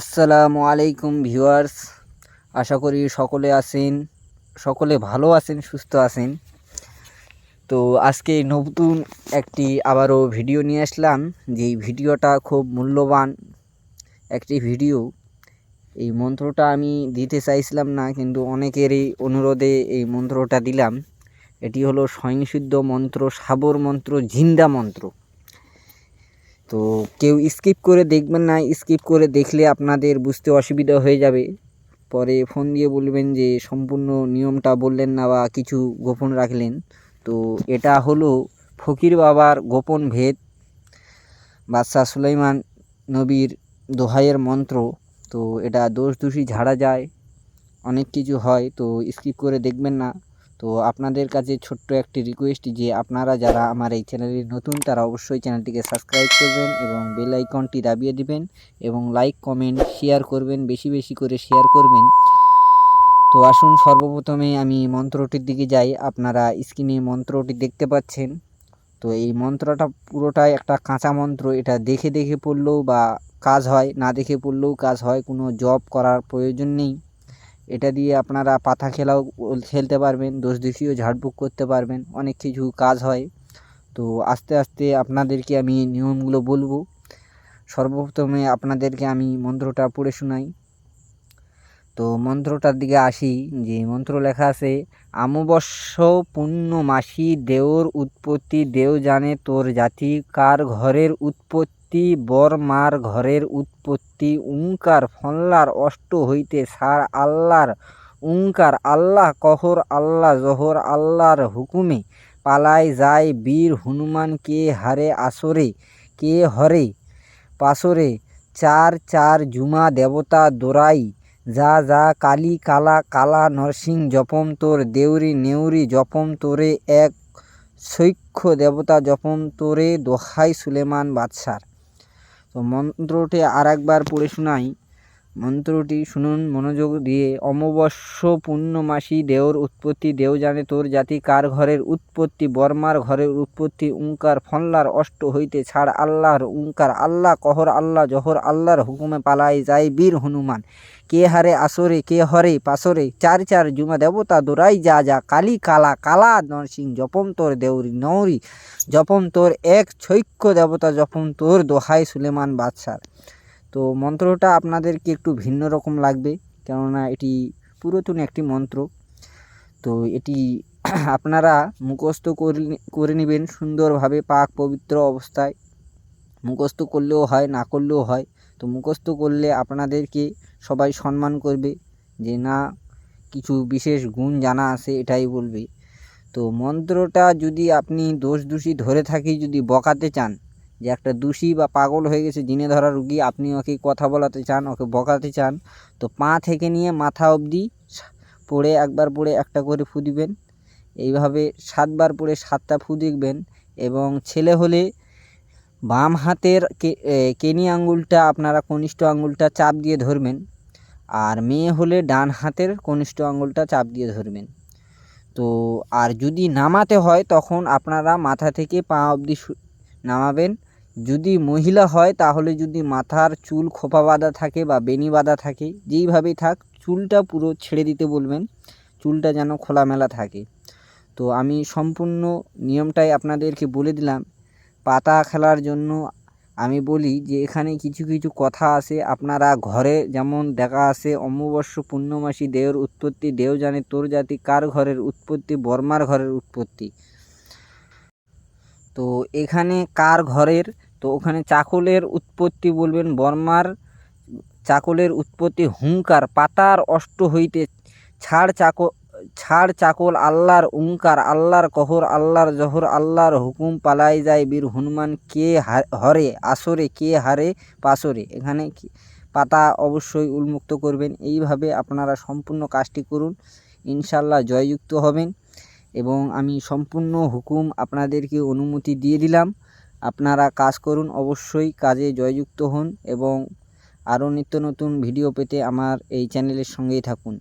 আসসালামু আলাইকুম ভিউয়ার্স। আশা করি সকলে আছেন, সকলে ভালো আছেন, সুস্থ আছেন। তো আজকে নতুন একটি আবারও ভিডিও নিয়ে আসলাম। যেই ভিডিওটা খুব মূল্যবান একটি ভিডিও। এই মন্ত্রটা আমি দিতে চাইছিলাম না, কিন্তু অনেকেরই অনুরোধে এই মন্ত্রটা দিলাম। এটি হলো স্বয়ংসিদ্ধ মন্ত্র, সাবর মন্ত্র, জিন্দা মন্ত্র। তো কেউ স্কিপ করে দেখবেন না স্কিপ করে দেখলে আপনাদের বুঝতে অসুবিধা হয়ে যাবে। পরে ফোন দিয়ে বলবেন যে, সম্পূর্ণ নিয়মটা বললেন না বা কিছু গোপন রাখলেন। তো এটা হলো ফকির বাবার গোপন ভেদ। বাদশাহ সুলাইমান নবীর দোহাইয়ের মন্ত্র। তো এটা দোষ দোষী ঝাড়া যায়, অনেক কিছু হয়, তো স্কিপ করে দেখবেন না। তো আপনাদের কাছে ছোট্ট একটি রিকোয়েস্ট যে আপনারা যারা আমার এই চ্যানেলে নতুন, তারা অবশ্যই চ্যানেলটিকে সাবস্ক্রাইব করবেন এবং বেল আইকনটি দাবিয়ে দিবেন এবং লাইক কমেন্ট শেয়ার করবেন, বেশি বেশি করে শেয়ার করবেন। তো আসুন সর্বপ্রথমে আমি মন্ত্রটির দিকে যাই। আপনারা স্ক্রিনে মন্ত্রটি দেখতে পাচ্ছেন। তো এই মন্ত্রটা পুরোটাই একটা কাঁচা মন্ত্র। এটা দেখে দেখে পড়লেও বা কাজ হয়, না দেখে পড়লেও কাজ হয়। কোনো জব করার প্রয়োজন নেই। এটা দিয়ে আপনারা পাতা খেলাও, খেলতে পারবেন, দোষ দিশিও ঝাড়ফুঁক করতে পারবেন, অনেক কিছু কাজ হয়। তো আস্তে আস্তে আপনাদেরকে আমি নিয়মগুলো বলব। সর্বপ্রথমে আপনাদেরকে আমি মন্ত্রটা পড়ে শোনাই। তো মন্ত্রটার দিকে আসি, যে মন্ত্র লেখা আছে আমবস্য পূর্ণমাসি দেওর উৎপত্তি দেও জানে তোর জাতি কার ঘরের উৎপত্তি বর মার ঘরের উৎপত্তি, উঙ্কার ফল্লার অষ্ট হইতে সার আল্লাহর উঙ্কার, আল্লাহ কহর, আল্লাহ জহর আল্লাহর হুকুমে পালায় যায় বীর হনুমান কে হারে আসরে, কে হরে পাশরে, চার চার জুমা দেবতা দোরাই, যা যা কালী কালা কালা নরসিং জপম তোর, দেউরি নেউরি জপম তোরে, এক সৈক্ষ দেবতা জপম তোরে, দোহাই সুলেমান বাদশার। তো মন্ত্রটি আর একবার পড়ে শোনাই। মন্ত্রটি শুনুন, মনোযোগ দিয়ে। অমবস্য পূর্ণমাসী দেওর উৎপত্তি, দেও জানে তোর জাতি কার ঘরের উৎপত্তি, বর্মার ঘরের উৎপত্তি, উঙ্কার ফল্লার অষ্ট হইতে ছাড় আল্লাহর উঙ্কার। আল্লাহ কহর আল্লাহ জহর আল্লাহর হুকুমে পালাই যায় বীর হনুমান। কে হারে আসরে, কে হরে পাশরে চার চার জুমা দেবতা দোরাই যা যা, কালী কালা কালা নরসিং জপম তোর দেউরি নৌরি, জপম তোর এক ছৈক্য দেবতা, জপম তোর দোহাই সুলেমান বাদশার। তো মন্ত্রটা আপনাদেরকে একটু ভিন্ন রকম লাগবে, কেননা এটি পুরাতন একটি মন্ত্র। তো এটি আপনারা মুখস্থ করে নেবেন সুন্দরভাবে পাক পবিত্র অবস্থায়। মুখস্থ করলেও হয়, না করলেও হয়। তো মুখস্থ করলে আপনাদেরকে সবাই সম্মান করবে যে না, কিছু বিশেষ গুণ জানা আছে এটাই বলবে। তো মন্ত্রটা যদি আপনি দোষ দোষী ধরে থাকি, যদি বকাতে চান যে একটা দোষী বা পাগল হয়ে গেছে, জিনে ধরা রুগী, আপনি ওকে কথা বলাতে চান, ওকে বকাতে চান, তো পা থেকে নিয়ে মাথা অবধি পড়ে একবার পড়ে একটা করে ফু দিবেন। এইভাবে সাতবার পড়ে সাতটা ফু দেখবেন এবং ছেলে হলে বাম হাতের কেনি আঙ্গুলটা আপনারা কনিষ্ঠ আঙ্গুলটা চাপ দিয়ে ধরবেন আর মেয়ে হলে ডান হাতের কনিষ্ঠ আঙ্গুলটা চাপ দিয়ে ধরবেন। তো আর যদি নামাতে হয়, তখন আপনারা মাথা থেকে পা অবধি নামাবেন যদি মহিলা হয়, তাহলে যদি মাথার চুল খোপা বাঁধা থাকে বা বেনি বাঁধা থাকে, যেইভাবেই থাক, চুলটা পুরো ছেড়ে দিতে বলবেন, চুলটা যেন খোলামেলা থাকে। তো আমি সম্পূর্ণ নিয়মটাই আপনাদেরকে বলে দিলাম। পাতা খেলার জন্য আমি বলি যে, এখানে কিছু কিছু কথা আছে। আপনারা ঘরে যেমন দেখা আছে অমাবস্য পূর্ণমাসী দেওর উৎপত্তি দেহ জানে তোর জাতি কার ঘরের উৎপত্তি, বর্মার ঘরের উৎপত্তি। তো এখানে কার ঘরের? তো ওখানে চাকলের উৎপত্তি বলবেন বর্মার। চাকলের উৎপত্তি হুঙ্কার পাতার অষ্ট হইতে ছাড় চাক, ছাড় চাকল আল্লাহর উঙ্কার আল্লাহর কহর, আল্লাহর জহর, আল্লাহর হুকুম পালাই যায় বীর হনুমান। কে হরে আসরে, কে হারে, পাশরে। এখানে পাতা অবশ্যই উন্মুক্ত করবেন। এইভাবে আপনারা সম্পূর্ণ কাজটি করুন। ইনশাল্লাহ জয়যুক্ত হবেন। এবং আমি সম্পূর্ণ হুকুম আপনাদেরকে অনুমতি দিয়ে দিলাম। আপনারা কাজ করুন, অবশ্যই কাজে জয়যুক্ত হন এবং আরও নিত্য নতুন ভিডিও পেতে আমার এই চ্যানেলের সঙ্গেই থাকুন।